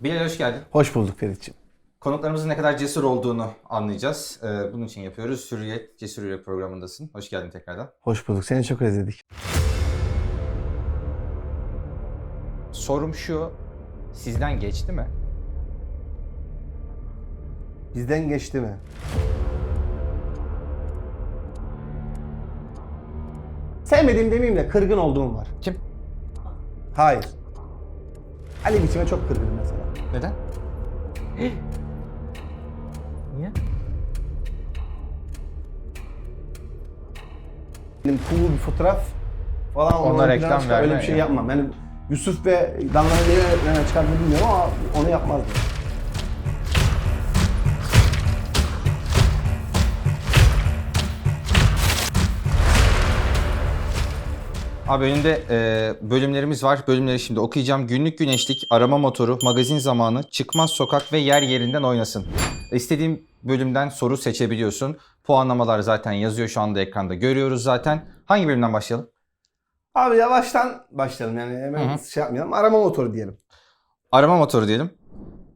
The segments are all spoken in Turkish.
Bilal hoş geldin. Hoş bulduk Ferit'ciğim. Konuklarımızın ne kadar cesur olduğunu anlayacağız. Ee, bunun için yapıyoruz. Hürriyet, Cesur Yürek programındasın. Hoş geldin tekrardan. Hoş bulduk. Seni çok özledik. Sorum şu, sizden geçti mi? Bizden geçti mi? Sevmediğim demeyeyim de kırgın olduğum var. Kim? Hayır. Ali biçime çok kırgın mesela. Neden? Niye? Benim cool bir fotoğraf falan Ona onu reklam falan çıkar, Öyle verme bir şey ya. yapmam. Yani Yusuf ve Danla'nın nereye çıkardığını bilmiyorum ama onu yapmazdım. Abi önümde e, bölümlerimiz var. Bölümleri şimdi okuyacağım. Günlük güneşlik, arama motoru, magazin zamanı, çıkmaz sokak ve yer yerinden oynasın. İstediğim bölümden soru seçebiliyorsun. Puanlamalar zaten yazıyor şu anda ekranda. Görüyoruz zaten. Hangi bölümden başlayalım? Abi yavaştan başlayalım yani hemen Hı hı. şey yapmayalım. Arama motoru diyelim. Arama motoru diyelim.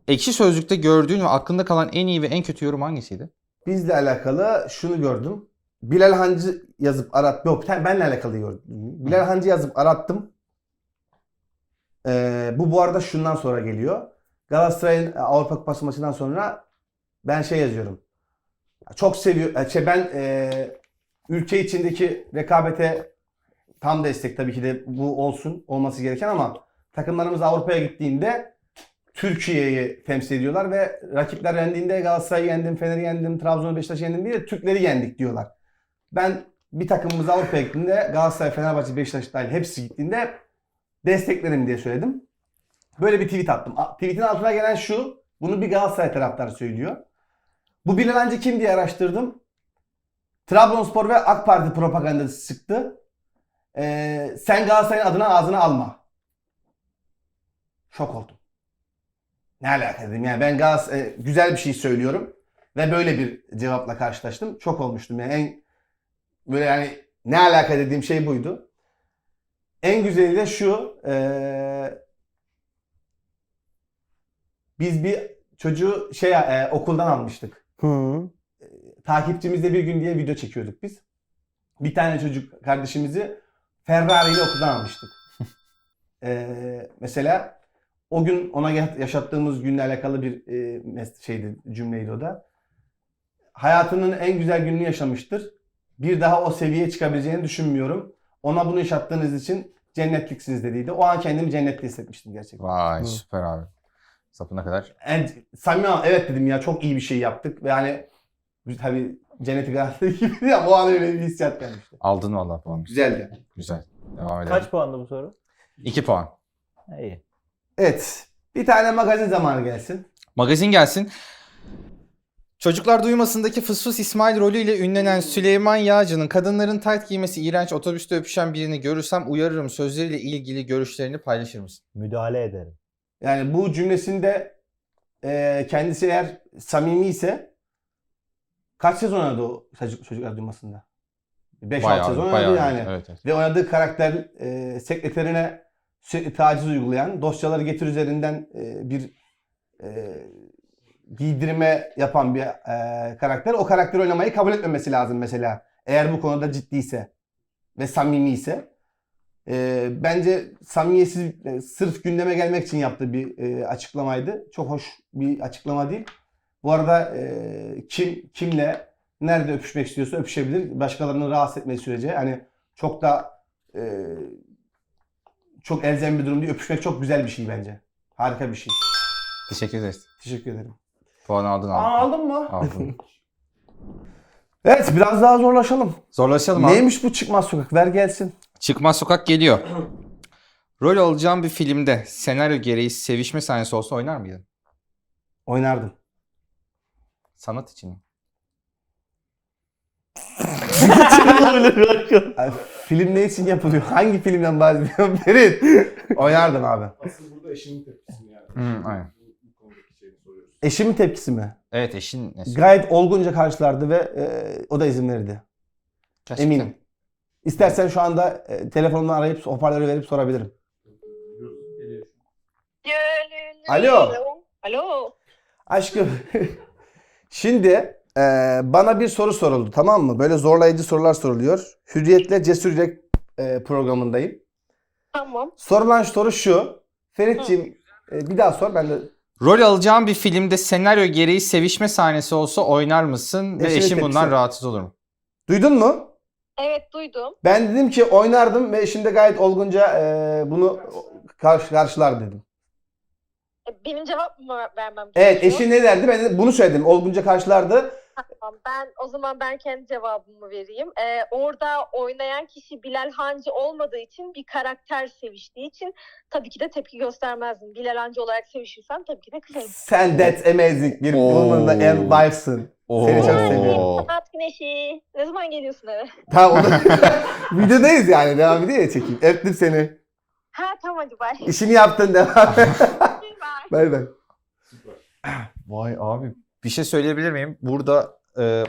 Ekşi Sözlük'te gördüğün ve aklında kalan en iyi ve en kötü yorum hangisiydi? Bizle alakalı şunu gördüm. Bilal Hancı yazıp arat. Yok ben- benle alakalı gördüm. Bilal Hancı yazıp arattım. Ee, bu bu arada şundan sonra geliyor. Galatasaray'ın Avrupa Kupası maçından sonra ben şey yazıyorum. Çok seviyor. Şey ben e, ülke içindeki rekabete tam destek tabii ki de bu olsun olması gereken ama takımlarımız Avrupa'ya gittiğinde Türkiye'yi temsil ediyorlar ve rakipler yendiğinde Galatasaray'ı yendim, Fener'i yendim, Trabzon'u, Beşiktaş'ı yendim diye Türkleri yendik diyorlar. Ben bir takımımız Avrupa'ya gittiğinde Galatasaray, Fenerbahçe, Beşiktaş dahil hepsi gittiğinde desteklerim diye söyledim. Böyle bir tweet attım. Tweetin altına gelen şu, bunu bir Galatasaray taraftarı söylüyor. Bu Bilal Hancı kim diye araştırdım. Trabzonspor ve AK Parti propagandası çıktı. Ee, sen Galatasaray'ın adına ağzına alma. Şok oldum. Ne alaka dedim yani ben Gaz e, güzel bir şey söylüyorum ve böyle bir cevapla karşılaştım. Çok olmuştum yani en böyle yani ne alaka dediğim şey buydu. En güzeli de şu e, biz bir çocuğu şey e, okuldan almıştık. Takipçimizle bir gün diye video çekiyorduk biz. Bir tane çocuk kardeşimizi Ferrari ile okuldan almıştık. E, mesela o gün ona ya- yaşattığımız günle alakalı bir e, şeydi cümleydi o da. Hayatının en güzel gününü yaşamıştır. Bir daha o seviyeye çıkabileceğini düşünmüyorum. Ona bunu yaşattığınız için cennetliksiniz dediydi. O an kendimi cennetli hissetmiştim gerçekten. Vay Hı. süper abi. Sapına kadar. En, samimi evet dedim ya çok iyi bir şey yaptık. Ve hani tabii cenneti garanti gibi ama o an öyle bir hissiyat gelmişti. Aldın vallahi puanı. Güzeldi. Güzel. Devam edelim. Kaç puandı bu soru? 2 puan. İyi. Evet. Bir tane magazin zamanı gelsin. Magazin gelsin. Çocuklar Duymasındaki Fıs Fıs İsmail rolüyle ünlenen Süleyman Yağcı'nın kadınların tayt giymesi iğrenç otobüste öpüşen birini görürsem uyarırım sözleriyle ilgili görüşlerini paylaşır mısın? Müdahale ederim. Yani bu cümlesinde e, kendisi eğer samimi ise kaç sezon oynadı o çocuk, çocuklar duymasında? 5-6 Bayağı, sezon oynadı bayağı. yani. Evet, evet. Ve oynadığı karakter e, sekreterine sürekli taciz uygulayan, dosyaları getir üzerinden e, bir e, giydirme yapan bir e, karakter. O karakteri oynamayı kabul etmemesi lazım mesela. Eğer bu konuda ciddiyse ve samimi ise. E, bence samimiyetsiz, e, sırf gündeme gelmek için yaptığı bir e, açıklamaydı. Çok hoş bir açıklama değil. Bu arada e, kim kimle nerede öpüşmek istiyorsa öpüşebilir. Başkalarını rahatsız etmediği sürece. Hani çok da e, çok elzem bir durum değil. Öpüşmek çok güzel bir şey bence. Harika bir şey. Teşekkür ederiz. Teşekkür ederim. Puan aldın Aa, aldın. aldın mı? Aldın. Evet biraz daha zorlaşalım. Zorlaşalım abi. Neymiş bu çıkmaz sokak? Ver gelsin. Çıkmaz Sokak geliyor. Rol alacağım bir filmde senaryo gereği sevişme sahnesi olsa oynar mıydın? Oynardım. Sanat için mi? Ay, film ne için yapılıyor? Hangi filmden bahsediyorum? Ferit. Oynardım abi. Asıl burada eşinin tepkisi mi yani? Hı, aynen. Bu, bu konudaki şeyi soruyoruz. Eşimin tepkisi mi? Evet eşin ne? Gayet olgunca karşılardı ve e, o da izin verdi. Gerçekten. Eminim. İstersen şu anda e, telefonumdan arayıp hoparlörü verip sorabilirim. Alo. Alo. Aşkım. Şimdi e, bana bir soru soruldu tamam mı? Böyle zorlayıcı sorular soruluyor. Hürriyet'le Cesur Yürek e, programındayım. Tamam. Sorulan soru şu. Ferit'ciğim e, bir daha sor ben de Rol alacağın bir filmde senaryo gereği sevişme sahnesi olsa oynar mısın ve Eşinin eşin tepkisi. bundan rahatsız olur mu? Duydun mu? Evet duydum. Ben dedim ki oynardım ve eşim de gayet olgunca e, bunu karşı, karşılar dedim. E, Benim cevap mı vermem Evet gerekiyor? eşi ne derdi? Ben de bunu söyledim. Olgunca karşılardı. Tamam, ben o zaman ben kendi cevabımı vereyim. Ee, orada oynayan kişi Bilal Hancı olmadığı için bir karakter seviştiği için tabii ki de tepki göstermezdim. Bilal Hancı olarak sevişirsem tabii ki de kızarım. Sen that's amazing. Bir Oo. woman'da en wife'sın. Seni çok seviyorum. Oo. Sanat güneşi. Ne zaman geliyorsun eve? Tamam o da videodayız yani. Devam ediyor ya çekim. Öptüm seni. Ha tamam hadi bay. İşini yaptın devam. Bay. bay bay. Vay abi. Bir şey söyleyebilir miyim? Burada e,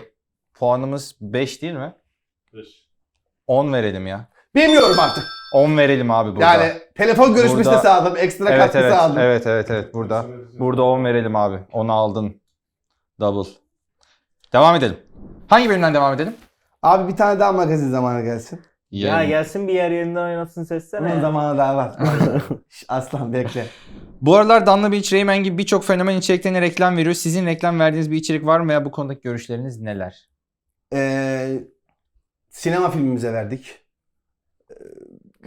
puanımız 5 değil mi? Beş. 10 verelim ya. Bilmiyorum artık. 10 verelim abi burada. Yani telefon görüşmesi Burada- de sağladım. Ekstra evet katkısı evet, aldım. evet evet evet burada. Burada 10 verelim abi. Onu aldın. Double. Devam edelim. Hangi bölümden devam edelim? Abi bir tane daha magazin zamanı gelsin. Ya gelsin bir yer yerinden oynatsın sessene. Bunun zamanı daha var. Aslan bekle. Bu aralar Danla Beach, Rayman gibi birçok fenomen içeriklerine reklam veriyor. Sizin reklam verdiğiniz bir içerik var mı veya bu konudaki görüşleriniz neler? Ee, sinema filmimize verdik. Ee,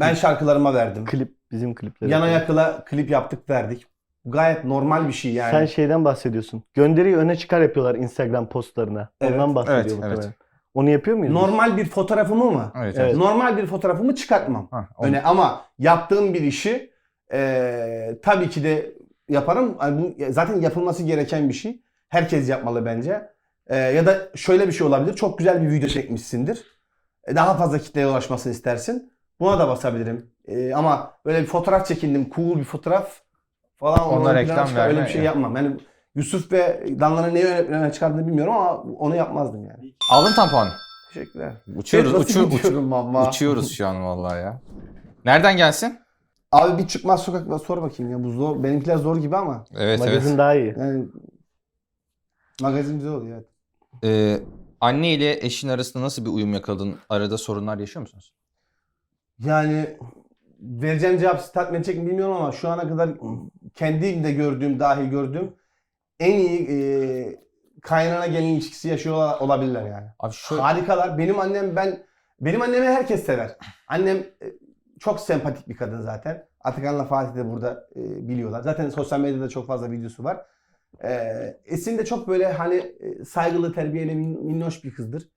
Ben şarkılarıma verdim. Klip bizim klipleri. Yana yakıla klip yaptık verdik. Bu Gayet normal bir şey yani. Sen şeyden bahsediyorsun. Gönderiyi öne çıkar yapıyorlar Instagram postlarına. Evet. Ondan bahsediyor Evet, muhtemelen. evet. Onu yapıyor muyuz? biz? Normal bir fotoğrafımı mı? Evet. Evet. Normal bir fotoğrafımı çıkartmam. Ha, onu- Öne ama yaptığım bir işi eee, tabii ki de yaparım. Yani bu zaten yapılması gereken bir şey. Herkes yapmalı bence. Eee, ya da şöyle bir şey olabilir. Çok güzel bir video çekmişsindir. E, Daha fazla kitleye ulaşmasını istersin. Buna da basabilirim. Eee, ama böyle bir fotoğraf çekindim. Cool bir fotoğraf falan. Ona reklam çıkar- Öyle verme bir şey ya. yapmam. Yani Yusuf ve Danla'nın neyi öne çıkardığını bilmiyorum ama onu yapmazdım yani. Aldın tam puanı. Teşekkürler. Uçuyoruz, Evet, nasıl uçu- uçu- gidiyorum ama? uçuyoruz şu an vallahi ya. Nereden gelsin? Abi bir çıkmaz sokak sor bakayım ya. Bu zor. Benimkiler zor gibi ama. Evet Magazin evet. daha iyi. Yani magazin güzel oluyor evet. Ee, anne ile eşin arasında nasıl bir uyum yakaladın? Arada sorunlar yaşıyor musunuz? Yani vereceğim cevap tatmin edecek mi bilmiyorum ama şu ana kadar kendim de gördüğüm, dahil gördüğüm en iyi e, kaynana gelin ilişkisi yaşıyor ola- olabilirler yani. Abi şu Harikalar. Benim annem ben benim annemi herkes sever. Annem e, çok sempatik bir kadın zaten. Atakan'la Fatih de burada e, biliyorlar. Zaten sosyal medyada çok fazla videosu var. E, Esin de çok böyle hani e, saygılı, terbiyeli, min- minnoş bir kızdır.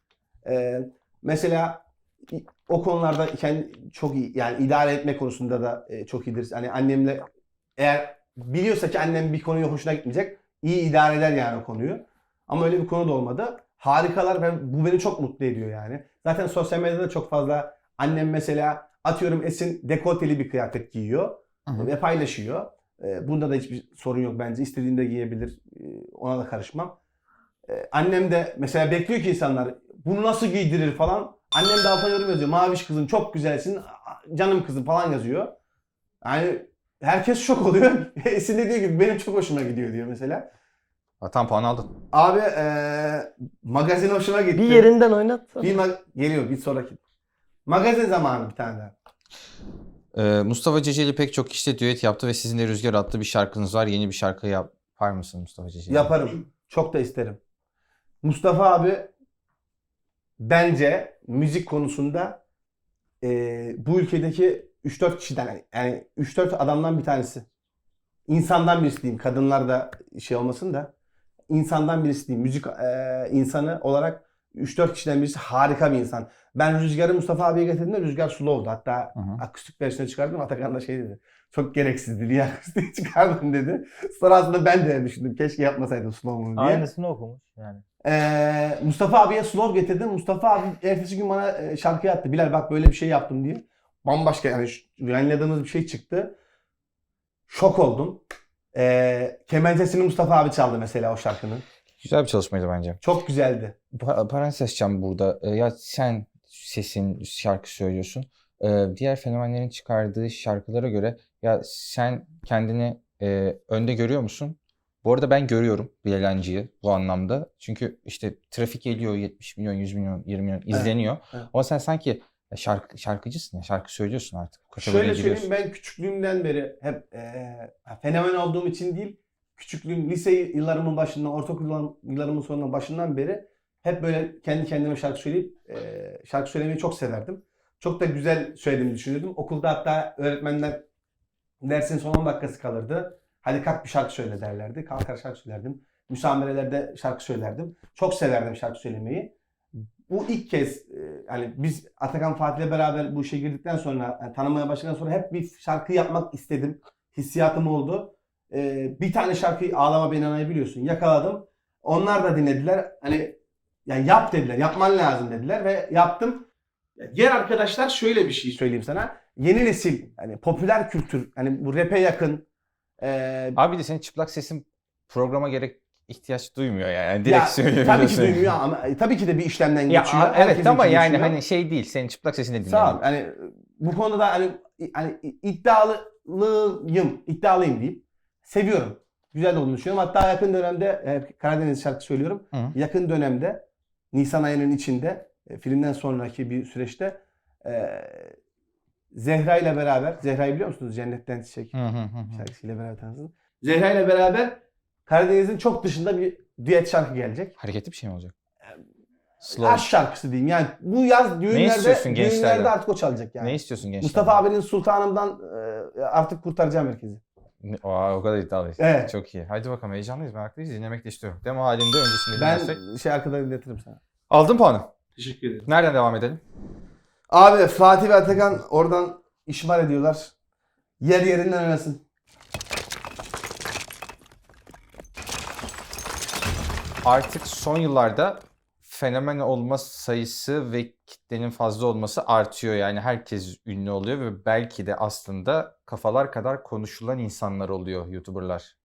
E, mesela o konularda kendi çok iyi yani idare etme konusunda da e, çok iyidir. Hani annemle eğer biliyorsa ki annem bir konuyu hoşuna gitmeyecek iyi idare eder yani o konuyu. Ama öyle bir konu da olmadı. Harikalar ve bu beni çok mutlu ediyor yani. Zaten sosyal medyada çok fazla annem mesela atıyorum Esin dekolteli bir kıyafet giyiyor Hı hı. ve paylaşıyor. Ee, bunda da hiçbir sorun yok bence. İstediğinde giyebilir. Ee, ona da karışmam. Ee, annem de mesela bekliyor ki insanlar bunu nasıl giydirir falan. Annem de altına yorum yazıyor. Maviş kızım çok güzelsin. Canım kızım falan yazıyor. Yani herkes şok oluyor. Esin de diyor ki benim çok hoşuma gidiyor diyor mesela. Ha, tam puan aldın. Abi eee magazin hoşuma gitti. Bir yerinden oynat. Bir ma- geliyor bir sonraki. Magazin zamanı bir tane daha. Ee, Mustafa Ceceli pek çok kişiyle düet yaptı ve sizin de Rüzgar adlı bir şarkınız var. Yeni bir şarkı yapar mısın Mustafa Ceceli? Yaparım. Çok da isterim. Mustafa abi bence müzik konusunda eee, bu ülkedeki 3-4 kişiden yani 3-4 adamdan bir tanesi. İnsandan birisi diyeyim. Kadınlar da şey olmasın da. insandan birisi diyeyim. Müzik eee, insanı olarak 3-4 kişiden birisi harika bir insan. Ben Rüzgar'ı Mustafa abiye getirdiğimde Rüzgar slow'du. Hatta Hı hı. akustik versiyonu çıkardım. Atakan da şey dedi. Çok gereksizdi. Niye akustiği çıkardın dedi. Sonra aslında ben de düşündüm. Keşke yapmasaydım slow'unu diye. Aynısını okumuş yani. Ee, Mustafa abiye slow getirdim. Mustafa abi ertesi gün bana e, şarkı attı. Bilal bak böyle bir şey yaptım diye. Bambaşka yani yayınladığımız bir şey çıktı. Şok oldum. Ee, kemancesini Mustafa abi çaldı mesela o şarkının. Güzel bir çalışmaydı bence. Çok güzeldi. Pa- parantez açacağım burada. Ee, ya sen sesin şarkı söylüyorsun. Ee, diğer fenomenlerin çıkardığı şarkılara göre ya sen kendini e, önde görüyor musun? Bu arada ben görüyorum Bilal Hancı'yı bu anlamda. Çünkü işte trafik geliyor 70 milyon, 100 milyon, 20 milyon izleniyor. evet. Ama sen sanki şarkı şarkıcısın ya. Şarkı söylüyorsun artık. Şöyle söyleyeyim ben küçüklüğümden beri hep eee, fenomen olduğum için değil, küçüklüğüm lise yıllarımın başından, ortaokul yıllarımın sonundan başından beri hep böyle kendi kendime şarkı söyleyip eee, şarkı söylemeyi çok severdim. Çok da güzel söylediğimi düşünüyordum. Okulda hatta öğretmenler dersin son 10 dakikası kalırdı. Hadi kalk bir şarkı söyle derlerdi. Kalkar şarkı söylerdim. Müsamerelerde şarkı söylerdim. Çok severdim şarkı söylemeyi. Bu ilk kez e, hani biz Atakan Fatih'le beraber bu işe girdikten sonra yani tanımaya başladıktan sonra hep bir şarkı yapmak istedim. Hissiyatım oldu. E, bir tane şarkıyı Ağlama Beni Ana'yı biliyorsun. Yakaladım. Onlar da dinlediler. Hani yani yap dediler. Yapman lazım dediler ve yaptım. Diğer arkadaşlar şöyle bir şey söyleyeyim sana. Yeni nesil hani popüler kültür hani bu rap'e yakın e, Abi de senin çıplak sesin programa gerek ihtiyaç duymuyor yani. yani direkt ya, söyleyebiliyorsun. tabii ki duymuyor ama e, tabii ki de bir işlemden geçiyor. evet ama yani geçiyor. hani şey değil. Senin çıplak sesini dinleyelim. Sağ ol. Hani bu konuda da hani, hani iddialıyım, iddialıyım diyeyim. Seviyorum. Güzel olduğunu düşünüyorum. Hatta yakın dönemde e, Karadeniz şarkı söylüyorum. Hı. Yakın dönemde Nisan ayının içinde e, filmden sonraki bir süreçte e, Zehra ile beraber Zehra'yı biliyor musunuz? Cennetten Çiçek Hı hı şarkısıyla beraber tanıdınız. Zehra ile beraber Karadeniz'in çok dışında bir düet şarkı gelecek. Hareketli bir şey mi olacak? Slow. Aşk şarkısı diyeyim. Yani bu yaz düğünlerde, gençlerden? düğünlerde artık o çalacak yani. Ne istiyorsun gençler? Mustafa abinin Sultanım'dan e, artık kurtaracağım herkesi. Aa, o kadar iddialıyız. Evet. Çok iyi. Haydi bakalım heyecanlıyız meraklıyız. Dinlemek de istiyorum. Demo halinde öncesinde dinlersek. Ben şey arkada dinletirim sana. Aldın puanı. Teşekkür ederim. Nereden devam edelim? Abi Fatih ve Atakan oradan işmal ediyorlar. Yer yerinden oynasın. Artık son yıllarda fenomen olma sayısı ve kitlenin fazla olması artıyor. Yani herkes ünlü oluyor ve belki de aslında kafalar kadar konuşulan insanlar oluyor YouTuber'lar.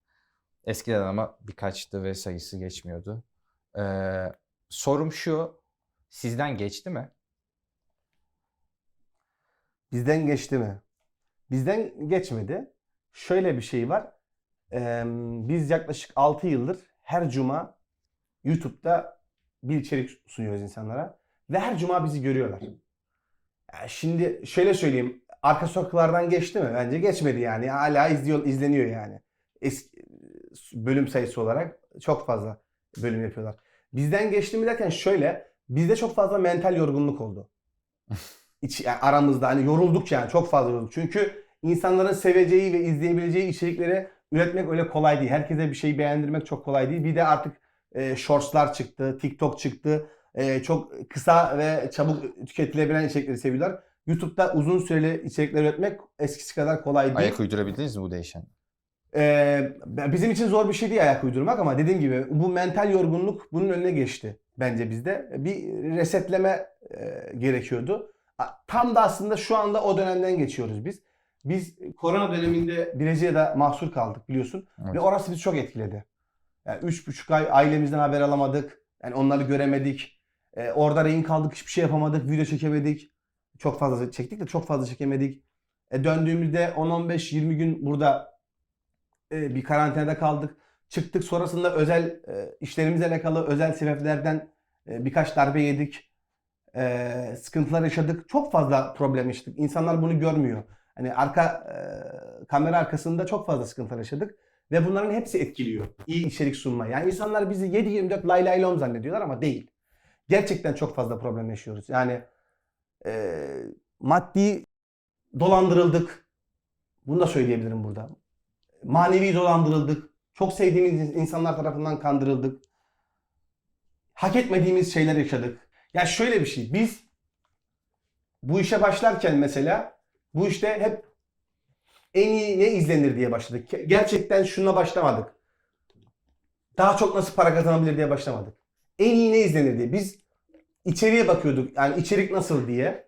Eskiden ama birkaçtı ve sayısı geçmiyordu. Ee, sorum şu, sizden geçti mi? Bizden geçti mi? Bizden geçmedi. Şöyle bir şey var. Ee, biz yaklaşık 6 yıldır her cuma YouTube'da bir içerik sunuyoruz insanlara. Ve her cuma bizi görüyorlar. Yani şimdi şöyle söyleyeyim. Arka sokaklardan geçti mi? Bence geçmedi yani. Hala izliyor, izleniyor yani. Eski, bölüm sayısı olarak çok fazla bölüm yapıyorlar. Bizden geçti mi derken şöyle. Bizde çok fazla mental yorgunluk oldu. İç, yani aramızda hani yorulduk yani çok fazla yorulduk. Çünkü insanların seveceği ve izleyebileceği içerikleri üretmek öyle kolay değil. Herkese bir şeyi beğendirmek çok kolay değil. Bir de artık e, shortslar çıktı, TikTok çıktı. E, çok kısa ve çabuk tüketilebilen içerikleri seviyorlar. YouTube'da uzun süreli içerikler üretmek eskisi kadar kolay değil. Ayak uydurabildiniz mi bu değişen? Ee, bizim için zor bir şey değil ayak uydurmak ama dediğim gibi bu mental yorgunluk bunun önüne geçti bence bizde. Bir resetleme e, gerekiyordu. Tam da aslında şu anda o dönemden geçiyoruz biz. Biz korona döneminde Brezilya'da mahsur kaldık biliyorsun. Evet. Ve orası bizi çok etkiledi. Yani üç buçuk ay ailemizden haber alamadık. Yani onları göremedik. Ee, orada rehin kaldık, hiçbir şey yapamadık, video çekemedik. Çok fazla çektik de çok fazla çekemedik. E, döndüğümüzde 10-15-20 gün burada e, bir karantinada kaldık. Çıktık sonrasında özel e, işlerimizle alakalı özel sebeplerden e, birkaç darbe yedik. E, sıkıntılar yaşadık. Çok fazla problem yaşadık. İnsanlar bunu görmüyor. Hani arka e, kamera arkasında çok fazla sıkıntılar yaşadık. Ve bunların hepsi etkiliyor. İyi içerik sunma. Yani insanlar bizi 7-24 lay lay lom zannediyorlar ama değil. Gerçekten çok fazla problem yaşıyoruz. Yani e, maddi dolandırıldık. Bunu da söyleyebilirim burada. Manevi dolandırıldık. Çok sevdiğimiz insanlar tarafından kandırıldık. Hak etmediğimiz şeyler yaşadık. Ya şöyle bir şey. Biz bu işe başlarken mesela bu işte hep en iyi ne izlenir diye başladık. Ge- Gerçekten şuna başlamadık. Daha çok nasıl para kazanabilir diye başlamadık. En iyi ne izlenir diye. Biz içeriye bakıyorduk. Yani içerik nasıl diye.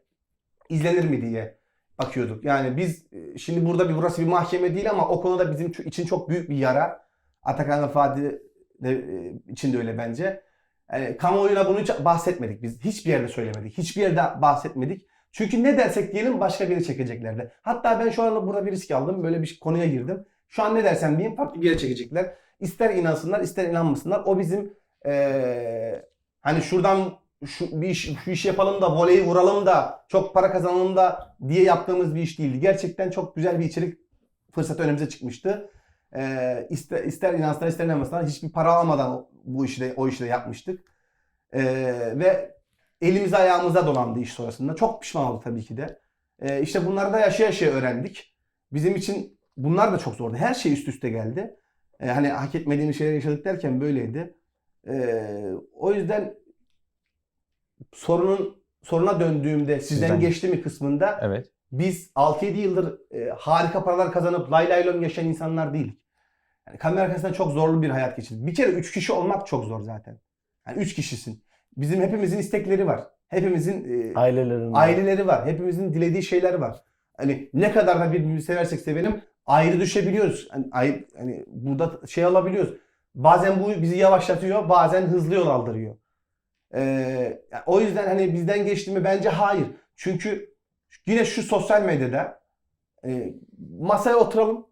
izlenir mi diye bakıyorduk. Yani biz e, şimdi burada bir burası bir mahkeme değil ama o konuda bizim için çok büyük bir yara. Atakan ve Fatih de, e, için de öyle bence. Yani kamuoyuna bunu hiç bahsetmedik biz. Hiçbir yerde söylemedik. Hiçbir yerde bahsetmedik. Çünkü ne dersek diyelim başka biri çekeceklerdi. Hatta ben şu anda burada bir risk aldım. Böyle bir konuya girdim. Şu an ne dersem diyeyim farklı bir yere çekecekler. İster inansınlar ister inanmasınlar. O bizim eee, hani şuradan şu bir iş, şu işi yapalım da voleyi vuralım da çok para kazanalım da diye yaptığımız bir iş değildi. Gerçekten çok güzel bir içerik fırsatı önümüze çıkmıştı. Eee ister, ister inansınlar ister inanmasınlar hiçbir para almadan bu işi de, o işi de yapmıştık. Eee, ve elimize ayağımıza dolandı iş sonrasında. Çok pişman olduk tabii ki de. Eee işte bunları da yaşa yaşa öğrendik. Bizim için bunlar da çok zordu. Her şey üst üste geldi. Eee, hani hak etmediğimiz şeyler yaşadık derken böyleydi. Eee, o yüzden sorunun soruna döndüğümde sizden, Sizden. geçti mi kısmında Evet. biz 6-7 yıldır e, harika paralar kazanıp lay lay lom yaşayan insanlar değildik. Yani kamera arkasında çok zorlu bir hayat geçirdik. Bir kere 3 kişi olmak çok zor zaten. Yani 3 kişisin. Bizim hepimizin istekleri var. Hepimizin e, Ailelerin. aileleri var. Hepimizin dilediği şeyler var. Hani ne kadar da birbirimizi seversek sevelim ayrı düşebiliyoruz. Hani, ayrı, hani burada şey alabiliyoruz. Bazen bu bizi yavaşlatıyor, bazen hızlı yol aldırıyor. Ee, o yüzden hani bizden geçti mi bence hayır. Çünkü yine şu sosyal medyada e, masaya oturalım.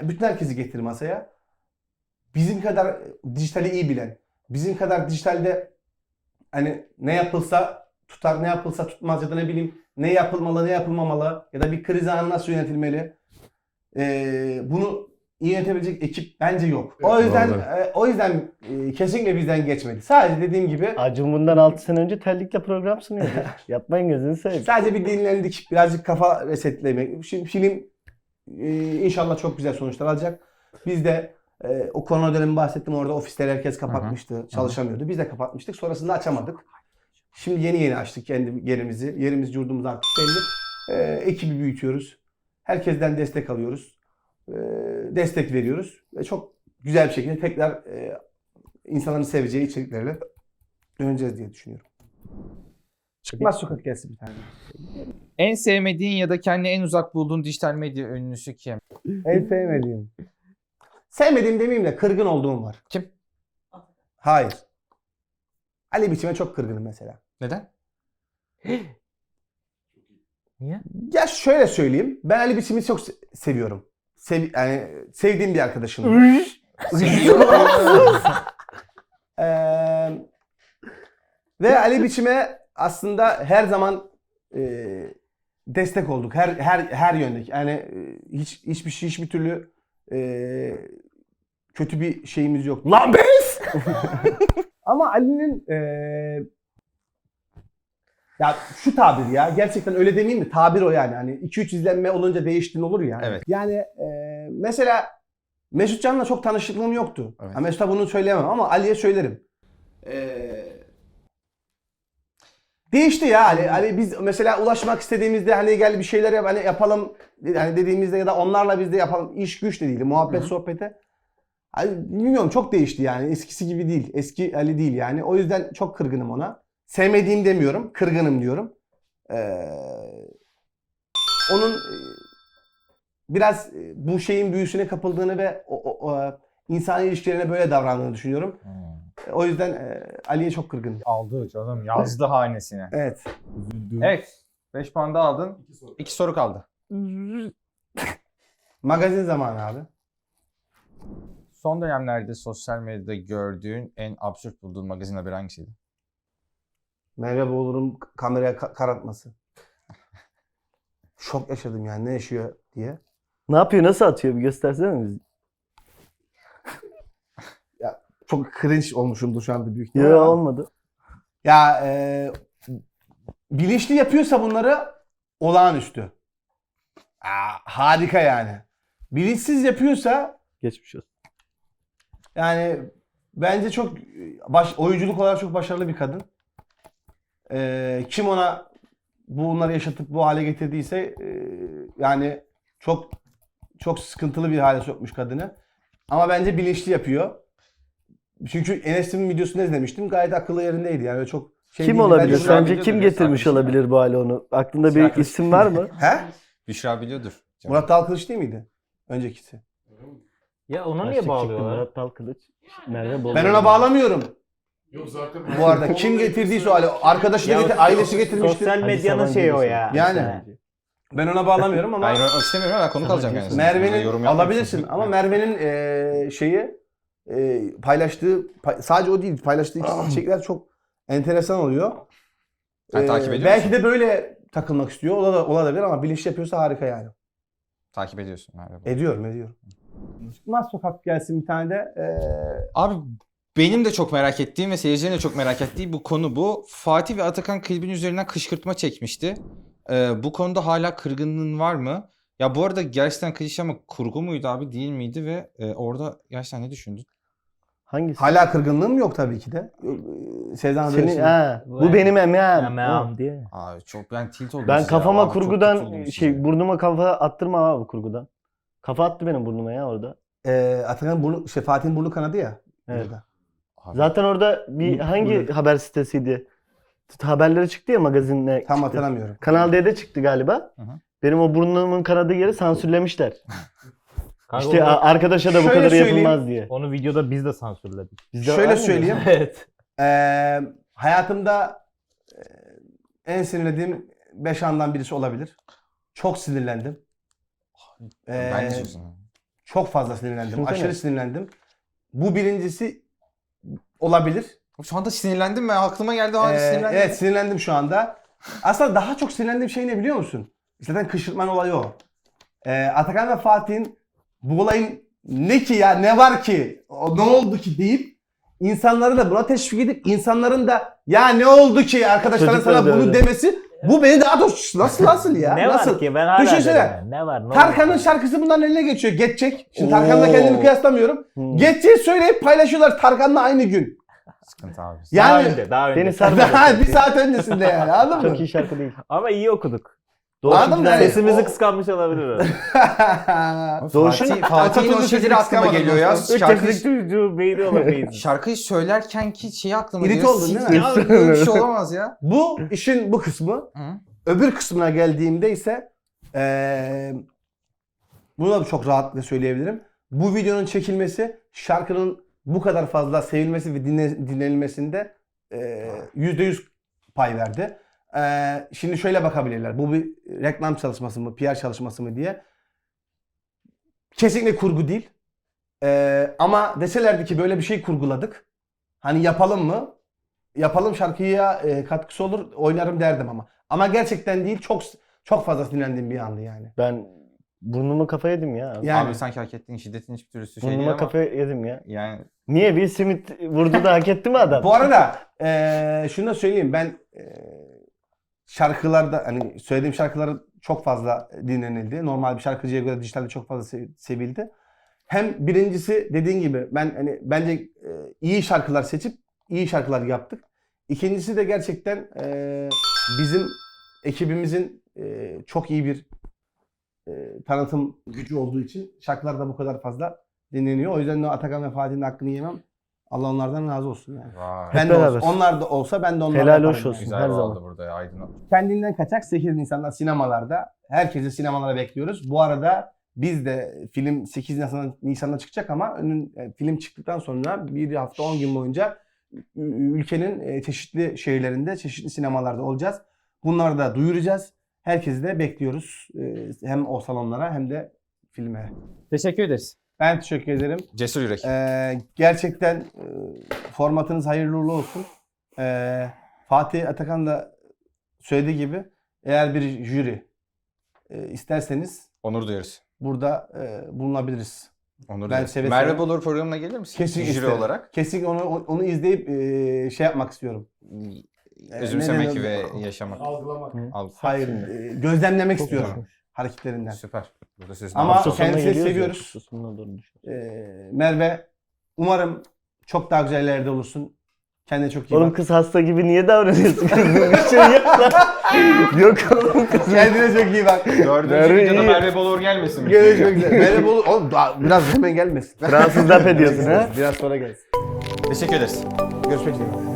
E, Bütün herkesi getir masaya. Bizim kadar dijitali iyi bilen, bizim kadar dijitalde hani ne yapılsa tutar, ne yapılsa tutmaz ya da ne bileyim ne yapılmalı, ne yapılmamalı ya da bir kriz anı nasıl yönetilmeli. Ee, bunu iyi yönetebilecek ekip bence yok. O Evet, yüzden e, o yüzden e, kesinlikle bizden geçmedi. Sadece dediğim gibi Acun bundan 6 sene önce terlikle program sunuyordu. Yapmayın gözünü seveyim. sadece bir dinlendik, birazcık kafa resetlemek. Şimdi film e, inşallah çok güzel sonuçlar alacak. Biz de e, o korona dönemi bahsettim orada ofisleri herkes kapatmıştı, çalışamıyordu. Biz de kapatmıştık. Sonrasında açamadık. Şimdi yeni yeni açtık kendi yerimizi. Yerimiz, yurdumuz artık belli. E, ekibi büyütüyoruz. Herkesten destek alıyoruz. E, destek veriyoruz. Ve çok güzel bir şekilde tekrar e, insanların seveceği içeriklerle döneceğiz diye düşünüyorum. Çıkmaz sokak gelsin bir tane. En sevmediğin ya da kendini en uzak bulduğun dijital medya ünlüsü kim? En sevmediğim. Sevmediğim demeyeyim de kırgın olduğum var. Kim? Hayır. Ali Biçim'e çok kırgınım mesela. Neden? Niye? Ya şöyle söyleyeyim. Ben Ali Biçim'i çok se- seviyorum. Sev yani sevdiğim bir arkadaşım. Eee, ve Ali Biçim'e aslında her zaman eee, destek olduk. Her her her yöndeki. Yani e, hiç hiçbir şey hiçbir türlü eee, kötü bir şeyimiz yok. Lan bez! Ama Ali'nin eee, ya şu tabir ya gerçekten öyle demeyeyim mi? Tabir o yani. Hani 2-3 izlenme olunca değiştiğin olur ya. Evet. Yani eee, mesela Mesut Can'la çok tanışıklığım yoktu. Evet. Ha, Mesut'a bunu söyleyemem ama Ali'ye söylerim. Eee, değişti ya Ali. Ali biz mesela ulaşmak istediğimizde hani gel bir şeyler yap, hani yapalım hani dediğimizde ya da onlarla biz de yapalım. iş güç de değil. Muhabbet sohbete. Hani bilmiyorum çok değişti yani. Eskisi gibi değil. Eski Ali değil yani. O yüzden çok kırgınım ona. Sevmediğim demiyorum. Kırgınım diyorum. Ee, onun e, biraz e, bu şeyin büyüsüne kapıldığını ve o, o, o, insan ilişkilerine böyle davrandığını düşünüyorum. E, O yüzden e, Ali'ye çok kırgınım. Aldı canım yazdı hanesine. Evet. Evet. 5 puan da aldın. İki soru. 2 soru kaldı. Magazin zamanı abi. Son dönemlerde sosyal medyada gördüğün en absürt bulduğun magazin haberi hangisiydi? Merve Bolur'un kameraya ka- karartması. Şok yaşadım yani ne yaşıyor diye. Ne yapıyor? Nasıl atıyor? Bir göstersene bize. Çok cringe olmuşumdur şu anda büyük ihtimalle. Yok ama- olmadı. Ya e, bilinçli yapıyorsa bunları olağanüstü. Aa, harika yani. Bilinçsiz yapıyorsa Geçmiş olsun. yani bence çok baş, oyunculuk olarak çok başarılı bir kadın. E, kim ona bunları yaşatıp bu hale getirdiyse e, yani çok çok sıkıntılı bir hale sokmuş kadını. Ama bence bilinçli yapıyor. Çünkü Enes'in videosunu izlemiştim. Gayet akıllı yerindeydi. Yani çok şey Kim olabilir? Sence kim getirmiş olabilir bu hale onu? Aklında Büşra bir Kılıç. isim var mı? He? Büşra biliyordur. Canım. Murat Dalkılıç değil miydi? Öncekisi. Ya ona niye bağlıyorlar? Murat Dalkılıç. Merve Bolu. Ben ona bağlamıyorum. Yok zaten. Bu arada kim getirdiyse o hali- arkadaşı da getir, ailesi getirmiştir. Sosyal medyanın şeyi o ya. Yani. Ben ona bağlamıyorum ama Hayır istemiyorum ben konuk alacağım yani. Merve'nin alabilirsin ama Merve'nin eee, şeyi e, paylaştığı pay- sadece o değil paylaştığı içerikler çok enteresan oluyor. Ee, takip ediyor belki musun? de böyle takılmak istiyor. Ola da, olabilir ama bilinçli yapıyorsa harika yani. Takip ediyorsun. Bolu. Ediyorum ediyorum. Çıkmaz sokak gelsin bir tane de. Ee, Abi benim de çok merak ettiğim ve seyircilerin de çok merak ettiği bu konu bu. Fatih ve Atakan klibin üzerinden kışkırtma çekmişti. Ee, bu konuda hala kırgınlığın var mı? Ya bu arada gerçekten klişe ama kurgu muydu abi değil miydi ve e, orada gerçekten ne düşündün? Hangisi? hala kırgınlığım yok tabii ki de. Sezen Senin, Senin, ha, Bu bu benim emeğim. Emeğim diye. Abi çok ben tilt oldum. Ben size kafama ya. Abi çok kurgudan tutuldum şey size. burnuma kafa attırma abi kurgudan. Kafa attı benim burnuma ya orada. Ee, Atakan burnu, şey, Fatih'in burnu kanadı ya. Evet. burada. Abi, Zaten orada bir Bu- hangi burada. haber sitesiydi? Haberleri çıktı ya magazinle. Tam çıktı. hatırlamıyorum. Kanal D'de çıktı galiba. Hı hı. Benim o burnumun kanadığı yeri sansürlemişler. Kanka işte onu, a- arkadaşa da bu Şöyle kadar söyleyeyim. yapılmaz diye. onu videoda biz de sansürledik. Bizde var Şöyle mı? söyleyeyim. evet. Ee, hayatımda e, en sinirlediğim 5 andan birisi olabilir. Çok sinirlendim. Ee, ben de diyorsun. çok fazla sinirlendim. Düşünsene. Aşırı sinirlendim. Bu birincisi olabilir. Şu anda sinirlendim ben aklıma geldi abi Ee, sinirlendim. evet sinirlendim şu anda. Aslında daha çok sinirlendiğim şey ne biliyor musun? Zaten kışkırtmanın olayı o. Ee, Atakan ve Fatih'in bu olayın ne ki ya ne var ki o, ne oldu ki deyip insanları da buna teşvik edip insanların da ya ne oldu ki arkadaşların sana da bunu öyle. demesi bu beni daha da nasıl nasıl ya? ne nasıl? var ki ben hala Düşünsene. Ne var? Ne Tarkan'ın olur? şarkısı bunların eline geçiyor. Geçecek. Şimdi Tarkan'la Oo. kendimi kıyaslamıyorum. Hmm. Geçeceği söyleyip paylaşıyorlar Tarkan'la aynı gün. Sıkıntı abi. Daha Yani önce, daha önce. Beni sarmadı. daha bir saat öncesinde yani anladın mı? Çok iyi şarkı değil. Ama iyi okuduk. Anladın mı? Yani Sesimizi o- kıskanmış olabilir. Doğuş'un Fatih, Fatih'in o Atatürk'ü şeyleri aklıma geliyor ya. Üç Şarkı, yaşındaki çocuğu beyni olamayız. şarkıyı söylerken ki şeyi aklıma İrit geliyor. oldun değil mi? Ya böyle bir şey olamaz ya. Bu işin bu kısmı. Hı. Öbür kısmına geldiğimde ise eee bunu da çok rahatlıkla söyleyebilirim. Bu videonun çekilmesi şarkının bu kadar fazla sevilmesi ve dinle- dinlenilmesinde eee, %100 pay verdi. Eee, şimdi şöyle bakabilirler. Bu bir reklam çalışması mı, PR çalışması mı diye. Kesinlikle kurgu değil. Eee, ama deselerdi ki böyle bir şey kurguladık. Hani yapalım mı? Yapalım şarkıya e, katkısı olur oynarım derdim ama. Ama gerçekten değil çok çok fazla sinirlendiğim bir andı yani. Ben burnumu kafa yedim ya. Yani Abi sanki hak ettiğin şiddetin hiçbir türlüsü şey değil Burnuma ama. kafa yedim ya. Yani Niye? Bir simit vurdu da hak etti mi adam? bu arada e, şunu da söyleyeyim ben e, şarkılarda hani söylediğim şarkıları çok fazla dinlenildi. Normal bir şarkıcıya göre dijitalde çok fazla se- sevildi. Hem birincisi dediğin gibi ben hani bence e, iyi şarkılar seçip iyi şarkılar yaptık. İkincisi de gerçekten e, bizim ekibimizin e, çok iyi bir e, tanıtım gücü olduğu için şarkılar da bu kadar fazla dinleniyor. O yüzden de Atakan ve Fatih'in hakkını yemem. Allah onlardan razı olsun yani. vay. Ben de beraber. olsa, onlar da olsa ben de onlarla Helal hoş olsun. Güzel her oldu zaman. burada ya Aydın. Kendinden kaçak 8 Nisan'da sinemalarda. Herkesi sinemalara bekliyoruz. Bu arada biz de film 8 Nisan'da, Nisan'da çıkacak ama önün, e, film çıktıktan sonra bir hafta 10 gün boyunca ü- ülkenin e, çeşitli şehirlerinde, çeşitli sinemalarda olacağız. Bunları da duyuracağız. Herkesi de bekliyoruz. E, Hem o salonlara hem de filme. Teşekkür ederiz. Ben teşekkür ederim. Cesur yürek. Ee, gerçekten e, formatınız hayırlı uğurlu olsun. Ee, Fatih Atakan da söylediği gibi eğer bir jüri e, isterseniz Onur duyarız. burada e, bulunabiliriz. Onur Ben duyarız. seve Merve seve- Bolur programına gelir misin? Kesinlikle Jüri isterim. olarak. Kesinlikle onu onu izleyip e, şey yapmak istiyorum. Özümsemek ve yaşamak. Algılamak. Al. Hayır, e, gözlemlemek Çok istiyorum güzel. Hareketlerinden. Süper. Burada sözünü Ama kendisini seviyoruz. Ee, Merve, umarım çok daha güzel yerlerde olursun. Kendine çok iyi Oğlum bak. kız hasta gibi niye davranıyorsun kızım? Bir şey lan. Yok oğlum kız. Kendine çok iyi bak. Dördüncü Merve videoda iyi. Merve Bolur gelmesin. mi? Görüşmek üzere. Merhaba olur. Oğlum daha biraz hemen gelmesin. Fransız laf ediyorsun ha? Biraz sonra gelsin. Teşekkür ederiz. Görüşmek üzere.